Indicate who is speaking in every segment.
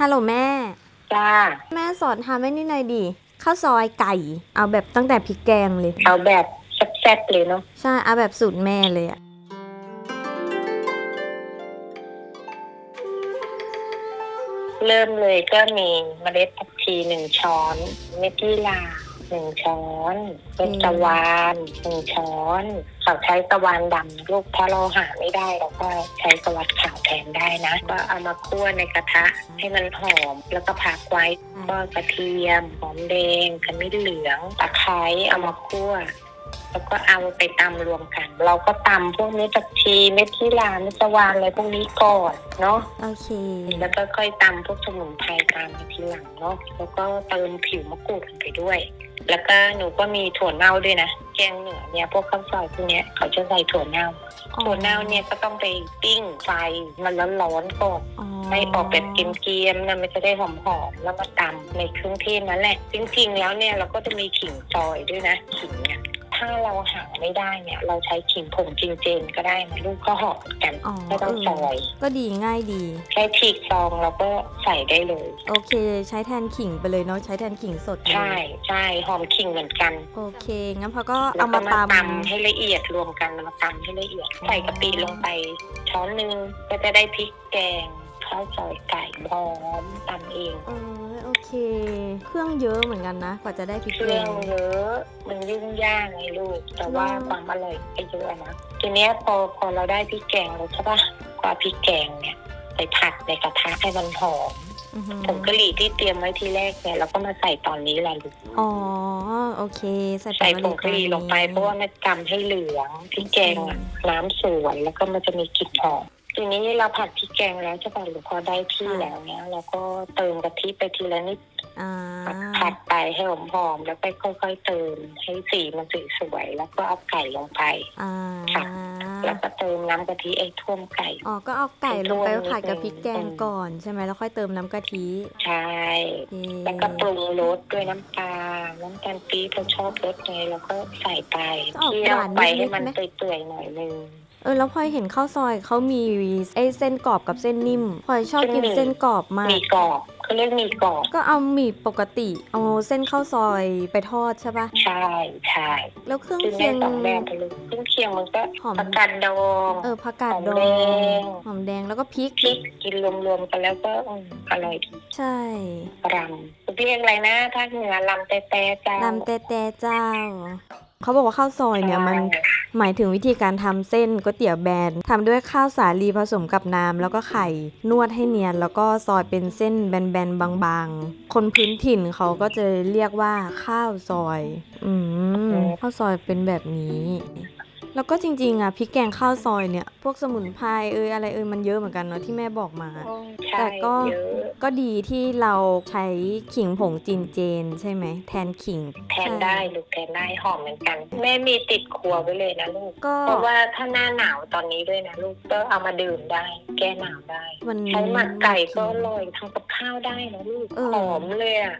Speaker 1: ฮัลโหลแม่
Speaker 2: จ้า
Speaker 1: แม่สอนทำให้นี่หน่อยดิข้าวซอยไก่ เอาแบบตั้งแต่พริกแกงเลย
Speaker 2: เอาแบบแซ่บๆเลยเนาะ
Speaker 1: ใช่เอาแบบสูตรแม่เลยอะ
Speaker 2: เริ่มเลยก็มีเมล็ดผักชีหนึ่งช้อน เม็ดยี่หร่า หนึ่งช้อนเม็ดตะวานหนึ่งช้อนเขาใช้ตะวานดำลูกถ้าเราหาไม่ได้เราก็ใช้ตะวันขาวแทนได้นะ ก็เอามาคั่วในกระทะให้มันหอมแล้วก็พักไว้ก็กระเทียมหอมแดงขมิ้นเหลืองตะไคร้เอามาคั่ว แล้วก็เอาไปตำรวมกัน เราก็ตำพวกเม็ดผักชีเม็ดที่ลาเม็ดตะวานอะไรพวกนี้ก่อนเนาะ
Speaker 1: โอเค
Speaker 2: แล้วก็ค่อยตำพวกสมุนไพรตามมาทีหลังเนาะแล้วก็เติมผิวมะกรูดลงไปด้วย แล้วก็หนูก็มีถั่วเน่าด้วยนะแกงเหนือเนี่ยพวกข้าวซอยพวกเนี้ยเขาจะใส่ถั่วเน่าถั่วเน่าเนี่ยก็ต้องไปปิ้งไฟมันร้อนๆก่อน
Speaker 1: อ๋อ
Speaker 2: ให้ออกแบบเกรียมๆนะมันจะได้หอมๆแล้วมาตำในเครื่องเทศนั่นแหละจริงๆแล้วเนี่ยเราก็จะมีขิงซอยด้วยนะขิงเนี่ย ถ้าเราหาไม่ได้เนี่ย เราใช้ขิงผงจริงเจนก็ได้นะลูกก็หอมเหมือนกัน
Speaker 1: อ๋อ
Speaker 2: ไม่ต้องซอย
Speaker 1: ก็ดีง่ายดี
Speaker 2: แค่ฉีกซองเราก็ใส่ได้เลย
Speaker 1: โอเค ใช้แทนขิงไปเลยเนาะใช้แทนขิงสดเลย
Speaker 2: ใช่ใช่หอมขิงเหมือนกัน
Speaker 1: โอเคงั้นพอก็
Speaker 2: แล้
Speaker 1: เอา
Speaker 2: วก็
Speaker 1: มา
Speaker 2: มา
Speaker 1: ต
Speaker 2: ตำให้ละเอียดรวมกันมาตำให้ละเอียด ใส่กะปิลงไป ช้อนหนึ่งก็จะได้พริกแกงข้าวซอยไก่หอมตำเองำ
Speaker 1: เออโอเค เครื่องเยอะเหมือนกันนะ กว่าจะได้พริก
Speaker 2: เค
Speaker 1: แก
Speaker 2: รื่อง
Speaker 1: ง
Speaker 2: เยอะมัน ยุ่งยากไงลูก แต่ว่า
Speaker 1: อืม
Speaker 2: ความอร่อยก็เยอะนะทีเนี้ยพอพอเราได้พริกแกงแล้วใช่ปะก็เอาพริกแกงเนี่ยไปผัดในกระทะให้มันหอม
Speaker 1: อือหือ
Speaker 2: ผงกะหรี่ที่เตรียมไว้ทีแรกเนี่ยเราก็มาใส่ตอนนี้แหละลูก
Speaker 1: อ๋อโอเค ใส่
Speaker 2: ใส่ผ
Speaker 1: ผ
Speaker 2: งกะหรี่ลงไปเพราะว่ามันทำให้เหลืองพริกแกงอะน้ำสวยแล้วก็มันจะมีกลิ่นหอม ทีนี้เราผัดพริกแกงแล้วใช่ป่ะหรือพอได้ที่แล้วเนี่ยเราก็เติมกะทิไปทีละนิด
Speaker 1: อ่า
Speaker 2: ผัดไปให้หอมๆแล้วไปค่อยๆเติมให้สีมันสวยๆแล้วก็เอาไก่ลงไป
Speaker 1: อ่า
Speaker 2: ค่ะแล้วก็เติมน้ำกะทิไอ้ท่วมไก่
Speaker 1: อ๋อก็เอาไก่ลงไป
Speaker 2: ให้ท่วม
Speaker 1: ผัดกับ
Speaker 2: นิดนึง
Speaker 1: พริกแกงก่อนใช่ไหมแล้วค่อยเติมน้ำกะทิ
Speaker 2: ใช่
Speaker 1: โอเค
Speaker 2: แล้วก็ปรุงรสด้วยน้ำปลาน้ำตาลปี๊บเราชอบรสไงเราก็ใส่ไปเคี่ยวไปให้มันเปื่อยๆหน่อยนึง
Speaker 1: เออแล้วพลอยเห็นข้าวซอยเขามีไอ้เส้นกรอบกับเส้นนิ่มพลอยชอบกิน
Speaker 2: เส้นหมี่
Speaker 1: เส้นกรอบมาก
Speaker 2: มีกรอบเขาเรียกมีกรอบ
Speaker 1: ก็เอาหมี่ปกติ เอาเส้นข้าวซอยไปทอดใช่ปะ
Speaker 2: ใช่ใช่
Speaker 1: แล้วเครื่อง
Speaker 2: กิน
Speaker 1: เคี
Speaker 2: ได้
Speaker 1: ยง
Speaker 2: สองแบบไปเลยเครื่องเคียงมันก็
Speaker 1: หอม
Speaker 2: ผักกาดดอง
Speaker 1: เออผักกาด
Speaker 2: หอม
Speaker 1: ดอ
Speaker 2: แด
Speaker 1: ง
Speaker 2: ง
Speaker 1: หอมแดงแล้วก็พริก
Speaker 2: พริกกินรวมๆกันแล้วก็อืมอร่อยดี
Speaker 1: ใช่
Speaker 2: รำเรียกอะไรนะภาคเหนือลำแต่แต่จ้า
Speaker 1: ลำแต่แต่เจ้า เขาบอกว่าข้าวซอยเนี่ยมันหมายถึงวิธีการทำเส้นก๋วยเตี๋ยวแบนทำด้วยข้าวสาลีผสมกับน้ำแล้วก็ไข่นวดให้เนียน แล้วก็ซอยเป็นเส้นแบนๆบางๆ คนพื้นถิ่นเขาก็จะเรียกว่าข้าวซอย อืมข้าวซอยเป็นแบบนี้ แล้วก็จริงๆอะพริกแกงข้าวซอยเนี่ย พวกสมุนไพรเอยอะไรเอยมันเยอะเหมือนกันเนาะที่แม่บอกมา
Speaker 2: อืมใช่
Speaker 1: แต่ก็
Speaker 2: เยอะ
Speaker 1: ก็ดีที่เราใช้ขิงผงจีนเจนใช่ไหมแทนขิง
Speaker 2: แทนได้ลูกแทนได้หอมเหมือนกัน แม่มีติดครัวไว้เลยนะลูก
Speaker 1: ก็
Speaker 2: เพราะว่าถ้าหน้าหนาวตอนนี้ด้วยนะลูกก็เอามาดื่มได้ แก้หนาวได้
Speaker 1: มัน
Speaker 2: ใช้หมักไก่ก็อร่อยทำกับข้าวได้นะลูก
Speaker 1: เออ
Speaker 2: หอมเลยอะ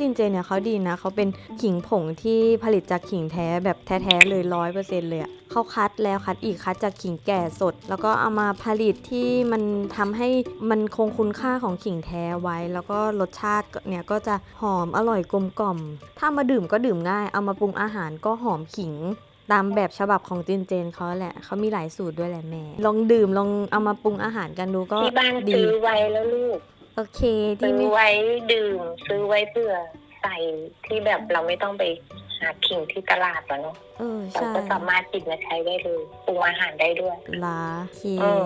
Speaker 1: จินเจเนี่ยเขาดีนะเขาเป็นขิงผงที่ผลิตจากขิงแท้แบบแท้ๆเลยร้อยเปอร์เซ็นเลยอะเขาคัดแล้วคัดอีกคัดจากขิงแก่สด แล้วก็เอามาผลิตที่มันทำให้มันคงคุณค่าของขิงแท้ไว้ แล้วก็รสชาติเนี่ยก็จะหอมอร่อยกลมกล่อม ถ้ามาดื่มก็ดื่มง่าย เอามาปรุงอาหารก็หอมขิงตามแบบฉบับของจินเจนเขาแหละ เขามีหลายสูตรด้วยแหละแม่ ลองดื่มลองเอามาปรุงอาหารกันดูก็
Speaker 2: ที่บ้าน
Speaker 1: ดี
Speaker 2: ซื้อไว้แล้วลูก
Speaker 1: โอเคที่
Speaker 2: ซื้อ
Speaker 1: ไม่
Speaker 2: ไว้ดื่ม ซื้อไว้เพื่อใส่ที่แบบเราไม่ต้องไปหาขิงที่ตลาดหรอกเนาะ
Speaker 1: เออ
Speaker 2: เรา
Speaker 1: ใช่
Speaker 2: ก็สามารถติดมาใช้ได้เลยปรุงอาหารได้ด้วย
Speaker 1: ลาโอเค
Speaker 2: เออ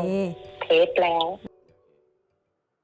Speaker 2: เทสแล้ว